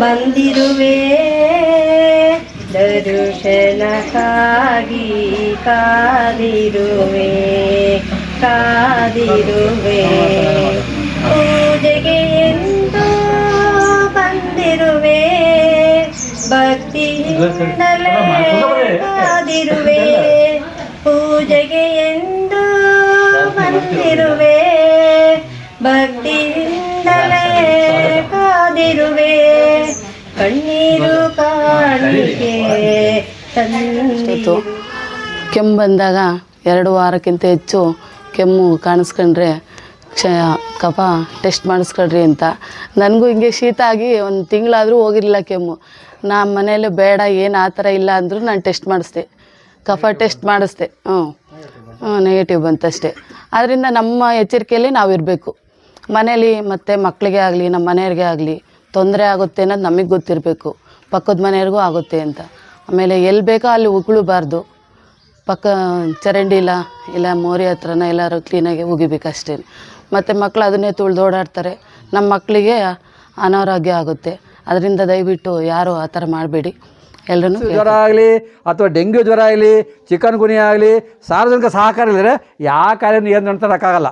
ಬಂದಿರುವೆ. ದರ್ಶನಕ್ಕಾಗಿ ಕಾದಿರುವೆ. ಕಾದಿರುವೆ. ಪೂಜೆಗೆ ಎಂದು ಬಂದಿರುವೆ. ಭಕ್ತಿಯಿಂದಲೇ ಕಾದಿರುವೆ. ಪೂಜೆಗೆ ಎಂದು ಬಂದಿರುವೆ. ಭಕ್ತಿಯಿಂದಲೇ ಕಾದಿರುವೆ. ಕಣ್ಣೀರು ಕಾಣಿಕೆ ಕೆಮ್ಮು ಬಂದಾಗ ಎರಡು ವಾರಕ್ಕಿಂತ ಹೆಚ್ಚು ಕೆಮ್ಮು ಕಾಣಿಸ್ಕೊಂಡ್ರೆ ಕ್ಷ ಕಫ ಟೆಸ್ಟ್ ಮಾಡಿಸ್ಕೊಳ್ರಿ ಅಂತ. ನನಗೂ ಹಿಂಗೆ ಶೀತ ಆಗಿ ಒಂದು ತಿಂಗಳಾದರೂ ಹೋಗಿರಲಿಲ್ಲ ಕೆಮ್ಮು. ನಾ ಮನೇಲಿ ಬೇಡ ಏನು ಆ ಥರ ಇಲ್ಲ ಅಂದರೂ ನಾನು ಟೆಸ್ಟ್ ಮಾಡಿಸ್ದೆ. ಕಫ ಟೆಸ್ಟ್ ಮಾಡಿಸ್ದೆ. ಹ್ಞೂ ಹ್ಞೂ ನೆಗೆಟಿವ್ ಬಂತಷ್ಟೇ. ಆದ್ದರಿಂದ ನಮ್ಮ ಎಚ್ಚರಿಕೆಯಲ್ಲಿ ನಾವು ಇರಬೇಕು ಮನೇಲಿ ಮತ್ತು ಮಕ್ಕಳಿಗೆ ಆಗಲಿ ನಮ್ಮ ಮನೆಯವ್ರಿಗೆ ಆಗಲಿ ತೊಂದರೆ ಆಗುತ್ತೆ ಅನ್ನೋದು ನಮಗೆ ಗೊತ್ತಿರಬೇಕು. ಪಕ್ಕದ ಮನೆಯವ್ರಿಗೂ ಆಗುತ್ತೆ ಅಂತ. ಆಮೇಲೆ ಎಲ್ಲಿ ಬೇಕೋ ಅಲ್ಲಿ ಉಗುಳಬಾರ್ದು. ಪಕ್ಕ ಚರಂಡಿ ಇಲ್ಲ ಇಲ್ಲ ಮೋರಿ ಹತ್ರನ ಎಲ್ಲರೂ ಕ್ಲೀನಾಗಿ ಉಗಿಬೇಕಷ್ಟೇ. ಮತ್ತು ಮಕ್ಕಳು ಅದನ್ನೇ ತುಳಿದು ಓಡಾಡ್ತಾರೆ. ನಮ್ಮ ಮಕ್ಕಳಿಗೆ ಅನಾರೋಗ್ಯ ಆಗುತ್ತೆ. ಅದರಿಂದ ದಯವಿಟ್ಟು ಯಾರು ಆ ಥರ ಮಾಡಬೇಡಿ. ಎಲ್ಲರೂ ಜ್ವರ ಆಗಲಿ ಅಥವಾ ಡೆಂಗ್ಯೂ ಜ್ವರ ಆಗಲಿ ಚಿಕನ್ ಗುನಿ ಆಗಲಿ ಸಾರ್ವಜನಿಕ ಸಹಕಾರ ಇಲ್ಲದ್ರೆ ಯಾವ ಕಾರ್ಯ ಏನು ನಡೆಸೋಕ್ಕಾಗಲ್ಲ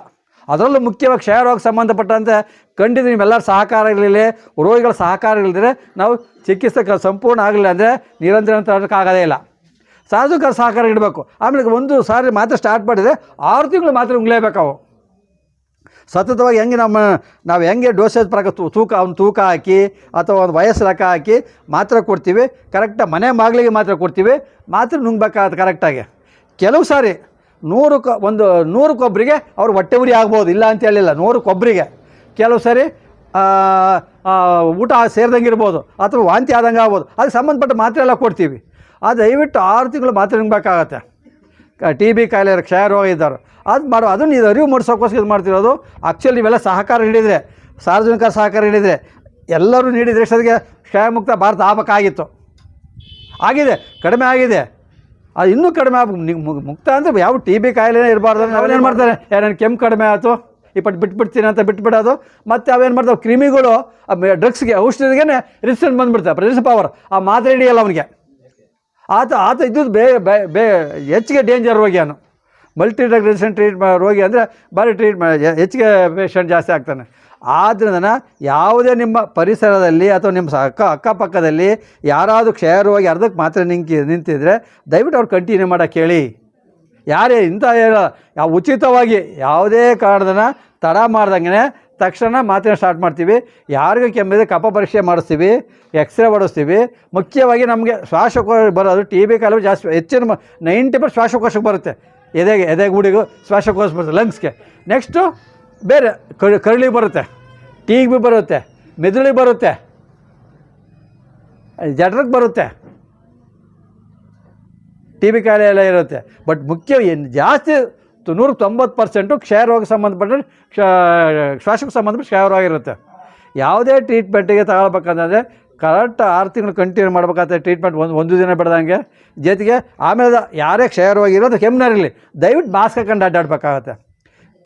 ಅದರಲ್ಲೂ ಮುಖ್ಯವಾಗಿ ಕ್ಷಯರೋಗ ಸಂಬಂಧಪಟ್ಟಂತೆ ಖಂಡಿತ ನಿಮ್ಮೆಲ್ಲರ ಸಹಕಾರ ಇರಲಿಲ್ಲ ರೋಗಿಗಳ ಸಹಕಾರ ಇಲ್ಲದ್ರೆ ನಾವು ಚಿಕಿತ್ಸೆ ಸಂಪೂರ್ಣ ಆಗಲಿಲ್ಲ ಅಂದರೆ ನಿರಂತರ ಆಗೋದೇ ಇಲ್ಲ. ಸಾರ್ವಜನಿಕರ ಸಹಕಾರ ಇಡಬೇಕು. ಆಮೇಲೆ ಒಂದು ಸಾರಿ ಮಾತ್ರ ಸ್ಟಾರ್ಟ್ ಮಾಡಿದರೆ ಆರು ತಿಂಗಳು ಮಾತ್ರ ಉಂಗ್ಲೇಬೇಕು ಅವು. ಸತತವಾಗಿ ಹೆಂಗೆ ನಮ್ಮ, ನಾವು ಹೆಂಗೆ ಡೋಸೇಜ್ ಪ್ರಕಾರ ತೂಕ, ಅವ್ನ ತೂಕ ಹಾಕಿ ಅಥವಾ ಒಂದು ವಯಸ್ಸು ಲೆಕ್ಕ ಹಾಕಿ ಮಾತ್ರ ಕೊಡ್ತೀವಿ. ಕರೆಕ್ಟಾಗಿ ಮನೆ ಬಾಗಿಲಿಗೆ ಮಾತ್ರ ಕೊಡ್ತೀವಿ. ಮಾತ್ರ ನುಂಗ್ಬೇಕಾಗತ್ತೆ ಕರೆಕ್ಟಾಗಿ ಕೆಲವು ಸಾರಿ ನೂರು ಕ ಒಂದು ನೂರು ಕೊಬ್ಬರಿಗೆ ಅವರು ಹೊಟ್ಟೆ ಉರಿ ಆಗ್ಬೋದು, ಇಲ್ಲ ಅಂತ ಹೇಳಿಲ್ಲ, ನೂರು ಕೊಬ್ಬರಿಗೆ ಕೆಲವು ಸರಿ ಊಟ ಸೇರಿದಂಗೆ ಇರ್ಬೋದು, ಅಥವಾ ವಾಂತಿ ಆದಂಗೆ ಆಗ್ಬೋದು, ಅದಕ್ಕೆ ಸಂಬಂಧಪಟ್ಟ ಮಾತ್ರೆ ಎಲ್ಲ ಕೊಡ್ತೀವಿ. ಆ, ದಯವಿಟ್ಟು ಆರು ತಿಂಗಳು ಮಾತ್ರೆ ನುಂಗ್ಬೇಕಾಗತ್ತೆ ಟಿ ಬಿ ಕಾಯಿಲೆ ಕ್ಷಯ ರೋಗ ಇದ್ದಾರೆ ಅದು ಮಾಡೋ, ಅದನ್ನು ಇದು ಅರಿವು ಮೂಡಿಸೋಕ್ಕೋಸ್ಕರ ಇದು ಮಾಡ್ತಿರೋದು. ಆ್ಯಕ್ಚುಲಿ ನೀವೆಲ್ಲ ಸಹಕಾರ ನೀಡಿದರೆ, ಸಾರ್ವಜನಿಕ ಸಹಕಾರ ನೀಡಿದರೆ, ಎಲ್ಲರೂ ನೀಡಿದರೆ ಎಷ್ಟೊತ್ತಿಗೆ ಕ್ಷಯಮುಕ್ತ ಭಾರತ ಆಗಬೇಕಾಗಿತ್ತು. ಆಗಿದೆ, ಕಡಿಮೆ ಆಗಿದೆ. ಅದು ಇನ್ನೂ ಕಡಿಮೆ ಮು- ಮುಕ್ತ ಅಂದರೆ ಯಾವ ಟಿ ಬಿ ಕಾಯಿಲೆನೇ ಇರಬಾರ್ದು ನಾವೇನು ಮಾಡ್ತಾರೆ? ಯಾರೇನು ಕೆಮ್ಮು ಕಡಿಮೆ ಆಯಿತು ಇಪ್ಪಟ್ಟು ಬಿಟ್ಬಿಡ್ತೀನಿ ಅಂತ ಬಿಟ್ಬಿಡೋದು. ಮತ್ತು ಅವೇನು ಮಾಡ್ತಾವೆ? ಕ್ರಿಮಿಗಳು ಡ್ರಗ್ಸ್ಗೆ ಔಷಧಿಗೆ ರಿಸಿಸ್ಟೆಂಟ್ ಬಂದುಬಿಡ್ತಾರೆ ರೆಸಿಸ್ ಪವರ್ ಆ ಮಾತ್ರೆ ಹಿಡಿಯಲ್ಲ ಅವನಿಗೆ. ಆತ ಆತ ಇದ್ದದ್ದು ಬೇ ಬೇ ಬೇ ಹೆಚ್ಚಿಗೆ ಡೇಂಜರ್ ಹೋಗಿ ಅವನು ಮಲ್ಟಿ ರೆಸಿಸ್ಟೆಂಟ್ ಟ್ರೀಟ್ ರೋಗಿ ಅಂದರೆ ಭಾರಿ ಟ್ರೀಟ್ ಹೆಚ್ಚಿಗೆ ಪೇಷಂಟ್ ಜಾಸ್ತಿ ಆಗ್ತಾನೆ. ಆದ್ದರಿಂದ ಯಾವುದೇ ನಿಮ್ಮ ಪರಿಸರದಲ್ಲಿ ಅಥವಾ ನಿಮ್ಮ ಅಕ್ಕ, ಅಕ್ಕಪಕ್ಕದಲ್ಲಿ ಯಾರಾದರೂ ಕ್ಷಯ ರೋಗಿ ಅರ್ಧಕ್ಕೆ ಮಾತ್ರ ನಿಂಕಿ, ನಿಂತಿದ್ರೆ ದಯವಿಟ್ಟು ಅವ್ರು ಕಂಟಿನ್ಯೂ ಮಾಡೋಕ್ಕೆ ಹೇಳಿ ಯಾರೇ ಇಂಥ ಹೇಳ ಯಾವ ಉಚಿತವಾಗಿ ಯಾವುದೇ ಕಾರಣದನ್ನ ತಡ ಮಾಡ್ದಂಗೆ ತಕ್ಷಣ ಮಾತ್ರ ಸ್ಟಾರ್ಟ್ ಮಾಡ್ತೀವಿ. ಯಾರಿಗೂ ಕೆಮ್ಮಿದೆ ಕಪ ಪರೀಕ್ಷೆ ಮಾಡಿಸ್ತೀವಿ ಎಕ್ಸ್ರೇ ಮಾಡಿಸ್ತೀವಿ ಮುಖ್ಯವಾಗಿ ನಮಗೆ ಶ್ವಾಸಕೋಶ ಬರೋದು ಟಿ ಬಿ ಕಾಲು ಜಾಸ್ತಿ, ಹೆಚ್ಚಿನ ನೈಂಟಿ ಪರ್ಸೆಂಟ್ ಶ್ವಾಸಕೋಶಕ್ಕೆ ಬರುತ್ತೆ. ಎದೆಗೆ ಎದೆಗೂಡಿಗೂ ಶ್ವಾಸಕೋಶ ಬರುತ್ತೆ, ಲಂಗ್ಸ್ಗೆ. ನೆಕ್ಸ್ಟು ಬೇರೆ ಕರಳಿ ಬರುತ್ತೆ ಟೀಗೆ ಬಿ ಬರುತ್ತೆ ಮೆದುಳಿಗೆ ಬರುತ್ತೆ, ಜಠರಕ್ಕೆ ಬರುತ್ತೆ. ಟಿ ಬಿ ಕಾಯಿಲೆ ಎಲ್ಲ ಇರುತ್ತೆ. ಬಟ್ ಮುಖ್ಯ ಏನು, ಜಾಸ್ತಿ ನೂರ ತೊಂಬತ್ತು ಪರ್ಸೆಂಟು ಕ್ಷಯ ರೋಗ ಸಂಬಂಧಪಟ್ಟ ಕ್ಷ, ಶ್ವಾಸಕ್ಕೆ ಸಂಬಂಧಪಟ್ಟ ಕ್ಷಯ ರೋಗ ಇರುತ್ತೆ ಯಾವುದೇ ಟ್ರೀಟ್ಮೆಂಟಿಗೆ ತಗೊಳ್ಬೇಕಂತಂದರೆ ಕರೆಕ್ಟ್ ಆರು ತಿಂಗಳು ಕಂಟಿನ್ಯೂ ಮಾಡ್ಬೇಕಾದ್ರೆ ಟ್ರೀಟ್ಮೆಂಟ್ ಒಂದು ಒಂದು ದಿನ ಬಿಡ್ದಂಗೆ. ಜೊತೆಗೆ ಆಮೇಲೆ ಯಾರೇ ಕ್ಷಯರೋಗಿರೋದು ಕೆಮ್ಮನರಿರಲಿ ದಯವಿಟ್ಟು ಮಾಸ್ಕ್ ಹಾಕೊಂಡು ಅಡ್ಡಾಡ್ಬೇಕಾಗತ್ತೆ.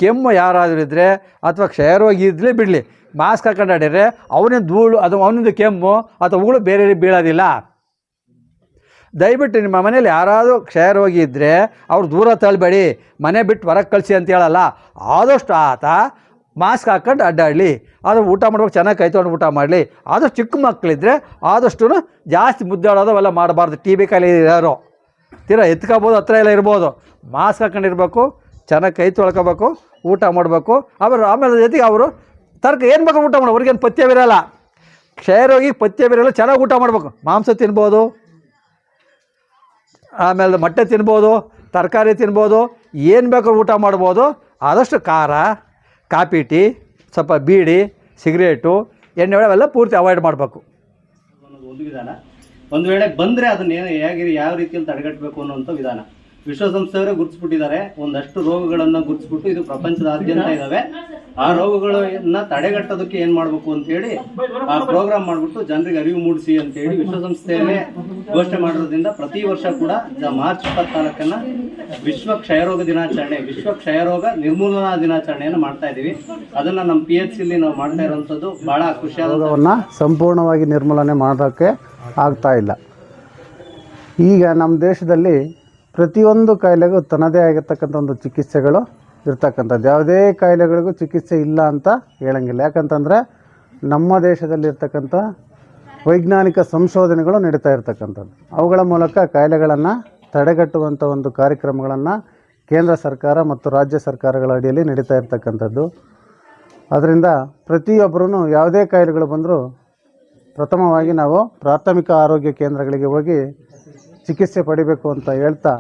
ಕೆಮ್ಮು ಯಾರಾದರೂ ಇದ್ದರೆ ಅಥವಾ ಕ್ಷಯರೋಗಿ ಇದ್ದಲೇ ಬಿಡಲಿ. ಮಾಸ್ಕ್ ಹಾಕೊಂಡು ಅಡ್ಡಿದ್ರೆ ಅವನಿಂದ ಧೂಳು, ಅದು ಅವನಿಂದ ಕೆಮ್ಮು ಅಥವಾ ಉಗುಳು ಬೇರೆ ಬೀಳೋದಿಲ್ಲ. ದಯವಿಟ್ಟು ನಿಮ್ಮ ಮನೇಲಿ ಯಾರಾದರೂ ಕ್ಷಯರೋಗಿ ಇದ್ದರೆ ಅವ್ರು ದೂರ ತಳ್ಳಬೇಡಿ ಮನೆ ಬಿಟ್ಟು ಹೊರಗೆ ಕಳಿಸಿ ಅಂತ ಹೇಳಲ್ಲ. ಆದಷ್ಟು ಆತ ಮಾಸ್ಕ್ ಹಾಕ್ಕೊಂಡು ಅಡ್ಡಾಡಲಿ. ಅದು ಊಟ ಮಾಡ್ಬೇಕು, ಚೆನ್ನಾಗಿ ಕೈ ತೊಗೊಂಡು ಊಟ ಮಾಡಲಿ. ಆದಷ್ಟು ಚಿಕ್ಕ ಮಕ್ಕಳಿದ್ರೆ ಆದಷ್ಟು ಜಾಸ್ತಿ ಮುದ್ದಾಡೋದು ಅವೆಲ್ಲ ಮಾಡಬಾರ್ದು. ಟಿ ಬಿ ಕಾಯಿಲೆ ಯಾರೋ ತೀರಾ ಎತ್ಕೋಬೋದು, ಹತ್ರ ಎಲ್ಲ ಇರ್ಬೋದು. ಮಾಸ್ಕ್ ಹಾಕೊಂಡಿರ್ಬೇಕು, ಚೆನ್ನಾಗಿ ಕೈ ತೊಳ್ಕೊಬೇಕು, ಊಟ ಮಾಡಬೇಕು. ಆಮೇಲೆ ಆಮೇಲೆ ಜೊತೆಗೆ ಅವರು ತರ್ಕ ಏನು ಬೇಕು ಊಟ ಮಾಡೋ ಅವ್ರಿಗೇನು ಪಥ್ಯವಿರಲ್ಲ ಕ್ಷಯರೋಗಿ ಪಥ್ಯ ಪಥ್ಯವಿರಲ್ಲ ಚೆನ್ನಾಗಿ ಊಟ ಮಾಡಬೇಕು. ಮಾಂಸ ತಿನ್ಬೋದು. ಆಮೇಲೆ ಮೊಟ್ಟೆ ತಿನ್ಬೋದು, ತರಕಾರಿ ತಿನ್ಬೋದು, ಏನು ಬೇಕಾದ್ರೂ ಊಟ ಮಾಡ್ಬೋದು. ಆದಷ್ಟು ಖಾರ. ಕಾಪಿ ಟೀ, ಸ್ವಲ್ಪ ಬೀಡಿ, ಸಿಗರೇಟು, ಎಣ್ಣೆ ಅವೆಲ್ಲ ಪೂರ್ತಿ ಅವಾಯ್ಡ್ ಮಾಡಬೇಕು. ಒಂದು ವಿಧಾನ. ಒಂದು ವೇಳೆ ಬಂದರೆ ಅದನ್ನ ಏನ್- ಹೇಗೆ ಯಾವ ರೀತಿಯಲ್ಲಿ ತಡೆಗಟ್ಟಬೇಕು ಅನ್ನೋಂಥ ವಿಧಾನ. ವಿಶ್ವಸಂಸ್ಥೆಯವರೇ ಗುರುತಿಸ್ಬಿಟ್ಟಿದ್ದಾರೆ. ಒಂದಷ್ಟು ರೋಗಗಳನ್ನ ಗುರುತಿಸ್ಬಿಟ್ಟು ಇದು ಪ್ರಪಂಚದಾದ್ಯಂತ ಇದಾವೆ. ಆ ರೋಗಗಳನ್ನ ತಡೆಗಟ್ಟೋದಕ್ಕೆ ಏನ್ ಮಾಡ್ಬೇಕು ಅಂತ ಹೇಳಿ ಆ ಪ್ರೋಗ್ರಾಮ್ ಮಾಡ್ಬಿಟ್ಟು ಜನರಿಗೆ ಅರಿವು ಮೂಡಿಸಿ ಅಂತ ಹೇಳಿ ವಿಶ್ವಸಂಸ್ಥೆಯಲ್ಲೇ ಘೋಷಣೆ ಮಾಡಿರೋದ್ರಿಂದ ಪ್ರತಿ ವರ್ಷ ಕೂಡ ಮಾರ್ಚ್ ಇಪ್ಪತ್ನಾಲ್ಕನ್ನ ವಿಶ್ವ ಕ್ಷಯರೋಗ ದಿನಾಚರಣೆ, ವಿಶ್ವ ಕ್ಷಯರೋಗ ನಿರ್ಮೂಲನಾ ದಿನಾಚರಣೆಯನ್ನು ಮಾಡ್ತಾ ಇದ್ದೀವಿ. ಅದನ್ನ ನಮ್ಮ ಪಿ ಎಚ್ ಸಿಲಿ ನಾವು ಮಾಡ್ತಾ ಇರುವಂತದ್ದು ಬಹಳ ಖುಷಿಯಾದ ಸಂಪೂರ್ಣವಾಗಿ ನಿರ್ಮೂಲನೆ ಮಾಡೋಕ್ಕೆ ಆಗ್ತಾ ಇಲ್ಲ. ಈಗ ನಮ್ಮ ದೇಶದಲ್ಲಿ ಪ್ರತಿಯೊಂದು ಕಾಯಿಲೆಗೂ ತನ್ನದೇ ಆಗಿರ್ತಕ್ಕಂಥ ಒಂದು ಚಿಕಿತ್ಸೆಗಳು ಇರ್ತಕ್ಕಂಥದ್ದು. ಯಾವುದೇ ಕಾಯಿಲೆಗಳಿಗೂ ಚಿಕಿತ್ಸೆ ಇಲ್ಲ ಅಂತ ಹೇಳಂಗಿಲ್ಲ. ಯಾಕಂತಂದರೆ ನಮ್ಮ ದೇಶದಲ್ಲಿರ್ತಕ್ಕಂಥ ವೈಜ್ಞಾನಿಕ ಸಂಶೋಧನೆಗಳು ನಡೀತಾ ಇರ್ತಕ್ಕಂಥದ್ದು. ಅವುಗಳ ಮೂಲಕ ಕಾಯಿಲೆಗಳನ್ನು ತಡೆಗಟ್ಟುವಂಥ ಒಂದು ಕಾರ್ಯಕ್ರಮಗಳನ್ನು ಕೇಂದ್ರ ಸರ್ಕಾರ ಮತ್ತು ರಾಜ್ಯ ಸರ್ಕಾರಗಳ ಅಡಿಯಲ್ಲಿ ನಡೀತಾ ಇರ್ತಕ್ಕಂಥದ್ದು. ಅದರಿಂದ ಪ್ರತಿಯೊಬ್ಬರೂ ಯಾವುದೇ ಕಾಯಿಲೆಗಳು ಬಂದರೂ ಪ್ರಥಮವಾಗಿ ನಾವು ಪ್ರಾಥಮಿಕ ಆರೋಗ್ಯ ಕೇಂದ್ರಗಳಿಗೆ ಹೋಗಿ ಚಿಕಿತ್ಸೆ ಪಡಿಬೇಕು ಅಂತ ಹೇಳ್ತಾ